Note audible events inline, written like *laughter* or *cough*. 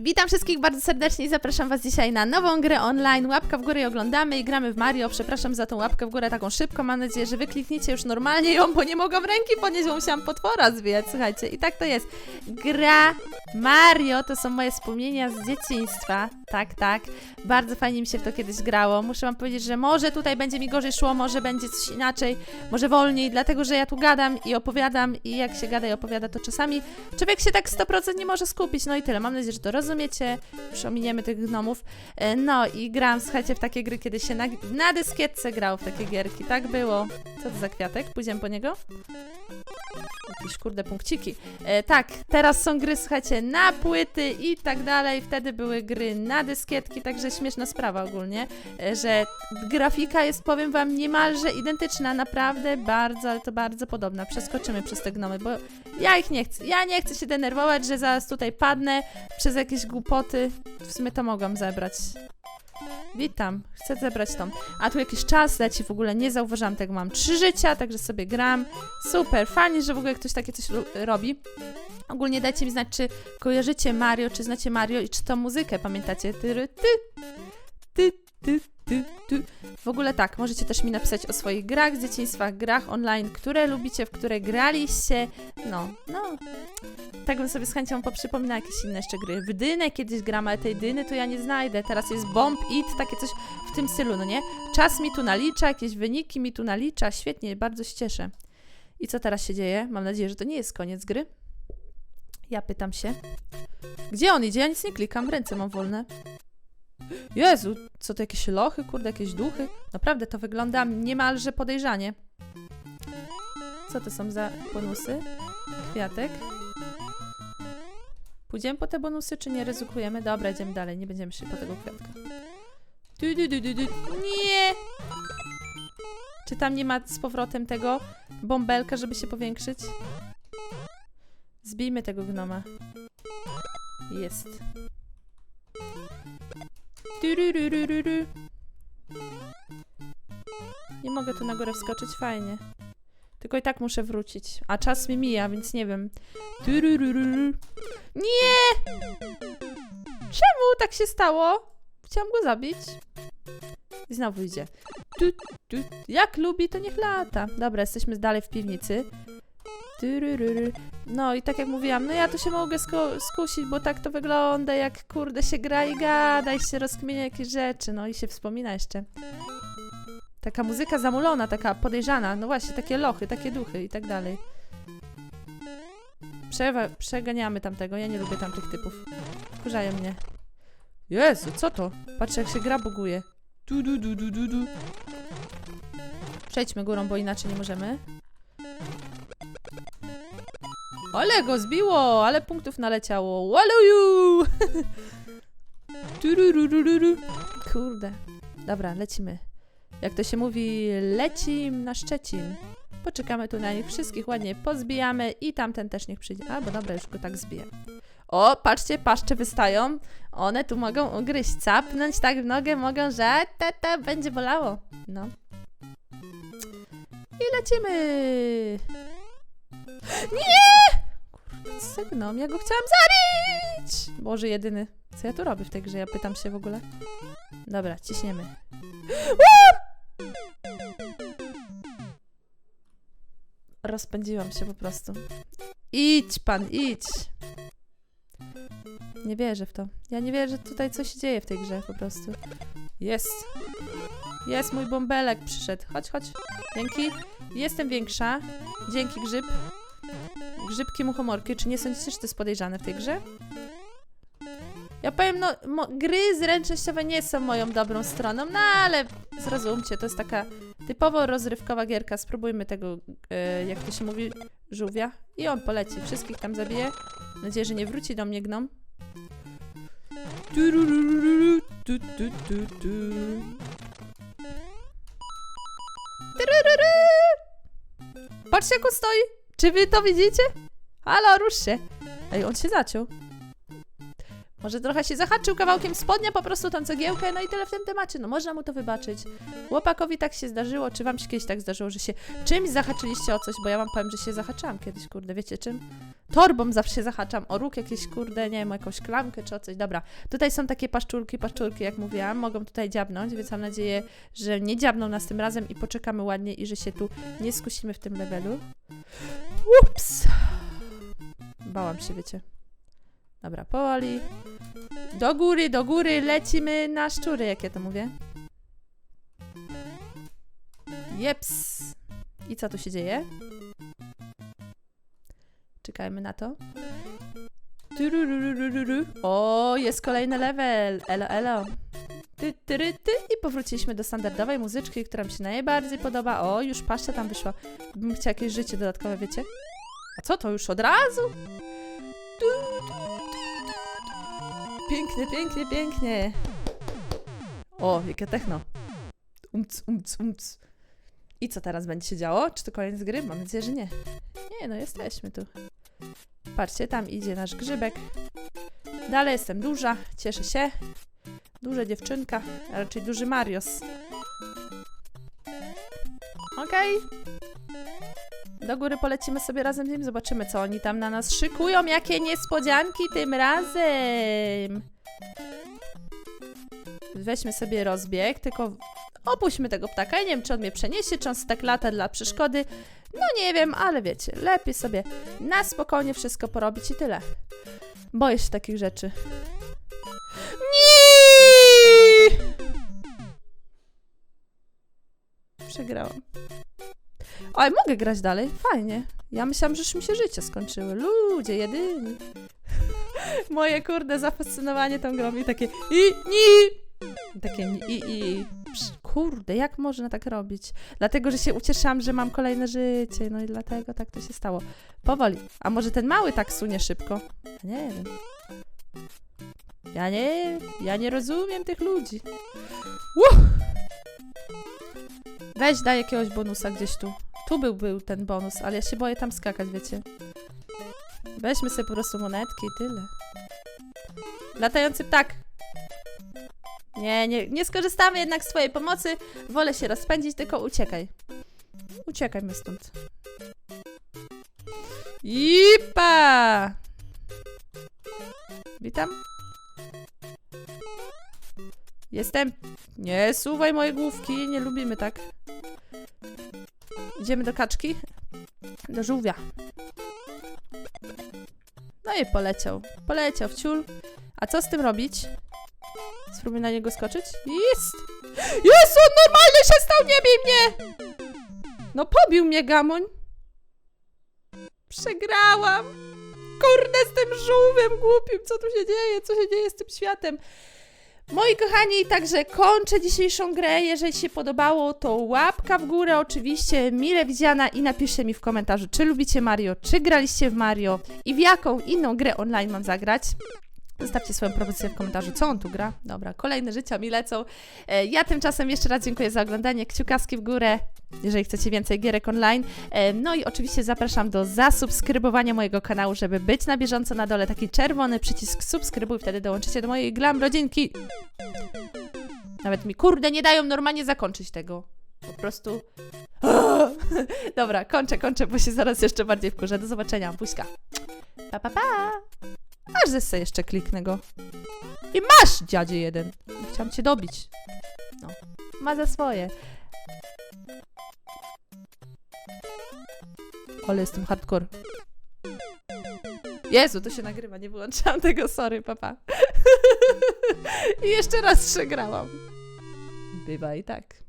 Witam wszystkich bardzo serdecznie i zapraszam Was dzisiaj na nową grę online. Łapka w górę i oglądamy i gramy w Mario. Przepraszam za tą łapkę w górę taką szybką. Mam nadzieję, że Wy klikniecie już normalnie ją, bo nie mogłam ręki podnieść, bo musiałam potwora zwijać. Słuchajcie, i tak to jest. Gra Mario to są moje wspomnienia z dzieciństwa. Tak, tak. Bardzo fajnie mi się w to kiedyś grało. Muszę Wam powiedzieć, że może tutaj będzie mi gorzej szło, może będzie coś inaczej, może wolniej, dlatego że ja tu gadam i opowiadam i jak się gada i opowiada, to czasami człowiek się tak 100% nie może skupić. No i tyle. Mam nadzieję, że to rozumiecie. Już ominiemy tych gnomów. E, No i grałam, słuchajcie, w takie gry, kiedy się na, na dyskietce grał w takie gierki. Tak było. Co to za kwiatek? Pójdziemy po niego? Jakieś kurde punkciki. E, tak, teraz są gry, słuchajcie, na płyty i tak dalej. Wtedy były gry na dyskietki, także śmieszna sprawa ogólnie, e, że grafika jest, powiem wam, niemalże identyczna, naprawdę bardzo, ale to bardzo podobna. Przeskoczymy przez te gnomy, bo ja ich nie chcę. Ja nie chcę się denerwować, że zaraz tutaj padnę przez jakieś głupoty. W sumie to mogłam zebrać. Witam, chcę zebrać tą. A tu jakiś czas leci, w ogóle nie zauważyłam tego. Mam trzy życia, także sobie gram. Super, fajnie, że w ogóle ktoś takie coś ro- robi. Ogólnie dajcie mi znać, czy kojarzycie Mario, czy znacie Mario i czy to muzykę pamiętacie. Ty, ty, ty, ty, ty, ty. W ogóle tak, możecie też mi napisać o swoich grach z dzieciństwa, grach online, które lubicie, w które graliście. No, no. Tak bym sobie z chęcią poprzypominała jakieś inne jeszcze gry. W Dynę kiedyś gram, ale tej Dyny to ja nie znajdę. Teraz jest Bomb It, takie coś w tym stylu, no nie? Czas mi tu nalicza, jakieś wyniki mi tu nalicza. Świetnie, bardzo się cieszę. I co teraz się dzieje? Mam nadzieję, że to nie jest koniec gry. Ja pytam się. Gdzie on idzie? Ja nic nie klikam, ręce mam wolne. Jezu, co to jakieś lochy, kurde, jakieś duchy? Naprawdę to wygląda niemalże podejrzanie. Co to są za bonusy? Kwiatek. Pójdziemy po te bonusy, czy nie ryzykujemy? Dobra, idziemy dalej, nie będziemy szli po tego kwiatka. Du, du, du, du, du. Nie! Czy tam nie ma z powrotem tego bąbelka, żeby się powiększyć? Zbijmy tego gnoma. Jest. Nie mogę tu na górę wskoczyć, fajnie. Tylko i tak muszę wrócić. A czas mi mija, więc nie wiem. Nie! Czemu tak się stało? Chciałam go zabić. I znowu idzie. Jak lubi, to niech lata. Dobra, jesteśmy dalej w piwnicy. No i tak jak mówiłam, no ja tu się mogę skusić, bo tak to wygląda, jak kurde się gra i gada i się rozkmienia jakieś rzeczy, no i się wspomina jeszcze. Taka muzyka zamulona, taka podejrzana, no właśnie, takie lochy, takie duchy i tak dalej. Przewa- przeganiamy tamtego, ja nie lubię tamtych typów. Wkurzają mnie. Jezu, co to? Patrzcie jak się gra buguje. Du, du, du, du, du, du. Przejdźmy górą, bo inaczej nie możemy. Ale go zbiło, ale punktów naleciało. Waluju! *laughs* Kurde. Dobra, lecimy. Jak to się mówi, lecim na Szczecin. Poczekamy tu na nich wszystkich, ładnie pozbijamy i tamten też niech przyjdzie. A, bo dobra, już go tak zbiję. O, patrzcie, paszcze wystają. One tu mogą ugryźć, capnąć tak w nogę mogą, że ta, ta będzie bolało. No. I lecimy. *gasps* Nie! Sygnał, ja go chciałam zabić! Boże, jedyny. Co ja tu robię w tej grze? Ja pytam się w ogóle. Dobra, ciśniemy. Rozpędziłam się po prostu. Idź pan, idź! Nie wierzę w to. Ja nie wierzę, tutaj coś się dzieje w tej grze po prostu. Jest! Jest mój bąbelek przyszedł. Chodź, chodź. Dzięki. Jestem większa. Dzięki grzyb. Grzybki muchomorki. Czy nie sądzicie, że to jest podejrzane w tej grze? Ja powiem, no, gry zręcznościowe nie są moją dobrą stroną, no ale zrozumcie, to jest taka typowo rozrywkowa gierka. Spróbujmy tego, e, jak to się mówi, żółwia. I on poleci. Wszystkich tam zabije. Mam nadzieję, że nie wróci do mnie gnom. Patrzcie, jak on stoi. Czy wy to widzicie? Halo, rusz się. Ej, on się zaciął. Może trochę się zahaczył kawałkiem spodnia, po prostu tą cegiełkę, no i tyle w tym temacie, no można mu to wybaczyć. Chłopakowi tak się zdarzyło, czy wam się kiedyś tak zdarzyło, że się czymś zahaczyliście o coś, bo ja wam powiem, że się zahaczałam kiedyś, kurde, wiecie czym? Torbą zawsze się zahaczam, o róg jakieś, kurde, nie wiem, jakąś klamkę czy o coś. Dobra, tutaj są takie paszczurki, paszczurki, jak mówiłam, mogą tutaj dziabnąć, więc mam nadzieję, że nie dziabną nas tym razem i poczekamy ładnie i że się tu nie skusimy w tym levelu. Ups! Bałam się, wiecie. Dobra, powoli. Do góry, do góry, lecimy na szczury, jak ja to mówię. Jeps. I co tu się dzieje? Czekajmy na to. O, jest kolejny level. Elo, elo. Ty, ty, ry, ty. I powróciliśmy do standardowej muzyczki, która mi się najbardziej podoba. O, już paszcza tam wyszła. Bym chciała jakieś życie dodatkowe, wiecie? A co to już od razu? Pięknie, pięknie, pięknie. O, jakie techno. Umc, umc, umc. I co teraz będzie się działo? Czy to koniec gry? Mam nadzieję, że nie. Nie, no jesteśmy tu. Patrzcie, tam idzie nasz grzybek. Dalej jestem duża, cieszę się. Duża dziewczynka, a raczej duży Marios. Okej. Do góry polecimy sobie razem z nim, zobaczymy co oni tam na nas szykują, jakie niespodzianki tym razem. Weźmy sobie rozbieg, tylko opuśćmy tego ptaka. Ja nie wiem, czy on mnie przeniesie, czy on tak lata dla przeszkody. No nie wiem, ale wiecie, lepiej sobie na spokojnie wszystko porobić i tyle. Boję się takich rzeczy. Nie! Przegrałam. Oj, mogę grać dalej, fajnie. Ja myślałam, że już mi się życie skończyły. Ludzie, jedyni. *laughs* Moje kurde zafascynowanie tą grą i takie i ni. Takie i i. Kurde, jak można tak robić? Dlatego, że się ucieszałam, że mam kolejne życie, no i dlatego tak to się stało. Powoli. A może ten mały tak sunie szybko? Nie wiem. Ja nie, ja nie rozumiem tych ludzi. Łuh! Weź daj jakiegoś bonusa gdzieś tu. Tu był, był ten bonus, ale ja się boję tam skakać, wiecie. Weźmy sobie po prostu monetki i tyle. Latający ptak. Nie, nie, nie skorzystamy jednak z twojej pomocy. Wolę się rozpędzić, tylko uciekaj. Uciekaj mi stąd. Ipa! Witam. Jestem. Nie suwaj moje główki, nie lubimy tak. Idziemy do kaczki. Do żółwia. No i poleciał. Poleciał w ciul. A co z tym robić? Spróbuj na niego skoczyć. Jest! Jezu, on normalny się stał, nie bij mnie! No pobił mnie gamoń. Przegrałam. Kurde, z tym żółwiem głupim, co tu się dzieje? Co się dzieje z tym światem? Moi kochani, także kończę dzisiejszą grę. Jeżeli się podobało, to łapka w górę, oczywiście mile widziana i napiszcie mi w komentarzu, czy lubicie Mario, czy graliście w Mario i w jaką inną grę online mam zagrać. Zostawcie swoją propozycję w komentarzu, co on tu gra. Dobra, kolejne życia mi lecą. E, Ja tymczasem jeszcze raz dziękuję za oglądanie. Kciukaski w górę, jeżeli chcecie więcej gierek online. E, No i oczywiście zapraszam do zasubskrybowania mojego kanału, żeby być na bieżąco na dole. Taki czerwony przycisk subskrybuj, wtedy dołączycie do mojej glam rodzinki. Nawet mi kurde nie dają normalnie zakończyć tego. Po prostu. *laughs* Dobra, kończę, kończę, bo się zaraz jeszcze bardziej wkurzę. Do zobaczenia, buźka. Pa, pa, pa. Aż zesse jeszcze kliknę go. I masz, dziadzie jeden. Chciałam cię dobić. No, ma za swoje. Ale jestem hardcore. Jezu, to się nagrywa, nie wyłączałam tego, sorry, papa. *laughs* I jeszcze raz przegrałam. Bywa i tak.